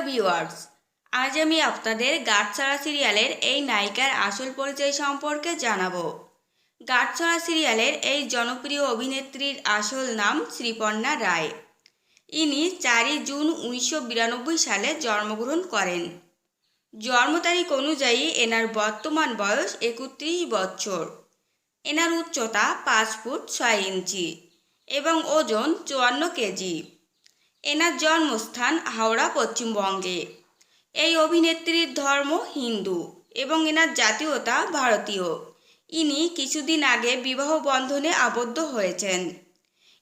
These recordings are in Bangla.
ভিউয়ার্স আজ আমি আপনাদের গাঁটছড়া সিরিয়ালের এই নায়িকার আসল পরিচয় সম্পর্কে জানাব। গাঁটছড়া সিরিয়ালের এই জনপ্রিয় অভিনেত্রীর আসল নাম শ্রীপর্ণা রায়। ইনি চারই জুন উনিশশো বিরানব্বই সালে জন্মগ্রহণ করেন। জন্ম তারিখ অনুযায়ী এনার বর্তমান বয়স একত্রিশ বছর। এনার উচ্চতা পাঁচ ফুট ছয় ইঞ্চি এবং ওজন চুয়ান্ন কেজি। এনার জন্মস্থান হাওড়া, পশ্চিমবঙ্গে। এই অভিনেত্রীর ধর্ম হিন্দু এবং এনার জাতীয়তা ভারতীয়। ইনি কিছুদিন আগে বিবাহ বন্ধনে আবদ্ধ হয়েছেন।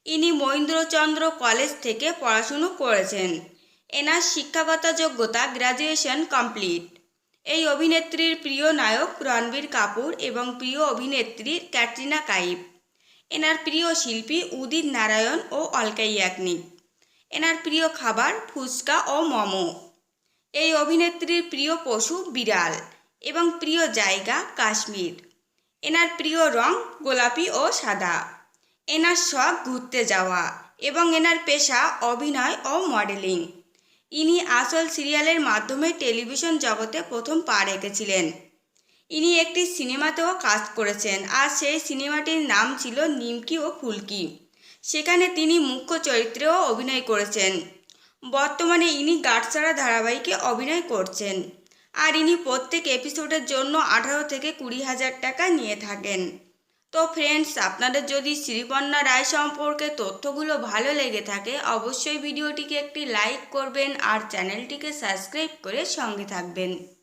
ইনি মহেন্দ্রচন্দ্র কলেজ থেকে পড়াশুনো করেছেন। এনার শিক্ষাগত যোগ্যতা গ্র্যাজুয়েশন কমপ্লিট। এই অভিনেত্রীর প্রিয় নায়ক রণবীর কাপুর এবং প্রিয় অভিনেত্রী ক্যাটরিনা কাইফ। এনার প্রিয় শিল্পী উদিত নারায়ণ ও অলকা ইয়াকনিক এনার প্রিয় খাবার ফুচকা ও মোমো। এই অভিনেত্রীর প্রিয় পশু বিড়াল এবং প্রিয় জায়গা কাশ্মীর। এনার প্রিয় রং গোলাপি ও সাদা। এনার শখ ঘুরতে যাওয়া এবং এনার পেশা অভিনয় ও মডেলিং। ইনি আসল সিরিয়ালের মাধ্যমে টেলিভিশন জগতে প্রথম পা রেখেছিলেন। ইনি একটি সিনেমাতেও কাজ করেছেন আর সেই সিনেমাটির নাম ছিল নিমকি ও ফুলকি। সেখানে তিনি মুখ্য চরিত্রেও অভিনয় করেছেন। বর্তমানে ইনি গাঁটছাড়া ধারাবাহিকে অভিনয় করছেন আর ইনি প্রত্যেক এপিসোডের জন্য আঠারো থেকে কুড়ি হাজার টাকা নিয়ে থাকেন। তো ফ্রেন্ডস আপনাদের যদি শ্রীপর্ণা রায় সম্পর্কে তথ্যগুলো ভালো লেগে থাকে, অবশ্যই ভিডিওটিকে একটি লাইক করবেন আর চ্যানেলটিকে সাবস্ক্রাইব করে সঙ্গে থাকবেন।